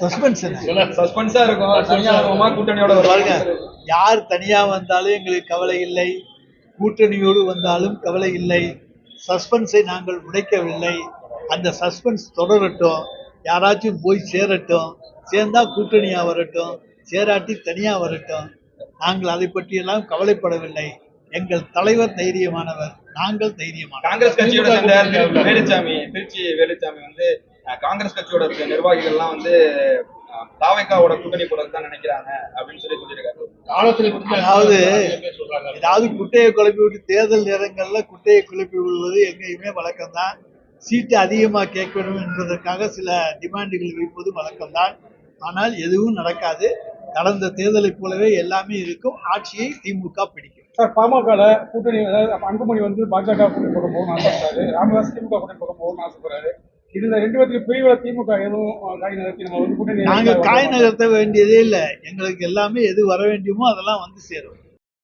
Suspense சஸ்பென்ஸா இருக்கும். கூட்டணியோட பாருங்க யார் தனியா வந்தாலும் எங்களுக்கு கவலை இல்லை. கூட்டணியோடு வந்தாலும் கவலை இல்லை. சஸ்பென்ஸை நாங்கள் உடைக்கவில்லை. அந்த சஸ்பென்ஸ் தொடரட்டும். யாராச்சும் போய் சேரட்டும். சேர்ந்தா கூட்டணியா வரட்டும். சேராட்டி தனியா வரட்டும். நாங்கள் அதை பற்றியெல்லாம் கவலைப்படவில்லை. எங்கள் தலைவர் தைரியமானவர். நாங்கள் தைரியமானவர். காங்கிரஸ் கட்சியோட வேலுச்சாமி திருச்சி வேலுச்சாமி வந்து காங்கிரஸ் கட்சியோட நிர்வாகிகள்லாம் வந்து தாவேக்காவோட கூட்டணி போறது தான் நினைக்கிறாங்க அப்படின்னு சொல்லி சொல்லியிருக்காரு. அதாவது ஏதாவது குட்டையை குழப்பி விட்டு தேர்தல் நேரங்கள்ல குட்டையை குழப்பி விடுவது எங்கேயுமே வழக்கம்தான். சீட்டு அதிகமா கேட்கணும் என்பதற்காக சில டிமாண்டுகள் வைப்பது வழக்கம்தான். ஆனால் எதுவும் நடக்காது. கடந்த தேர்தலை போலவே எல்லாமே இருக்கும். ஆட்சியை திமுக பிடிக்கும். சார் பாமகல கூட்டணி அன்புமணி வந்து பாஜக கூட்டணி போக போகணும்னு ஆசைப்படுறாரு ராமதாஸ் திமுக கூட்டணி போக போகணும்னு ஆசைப்படுறாரு இதுல ரெண்டு பேருக்கு பிரிவுல திமுக எதுவும் நாங்க காய் நகர்த்த வேண்டியதே இல்லை. எங்களுக்கு எல்லாமே எது வர வேண்டியமோ அதெல்லாம் வந்து சேரும்.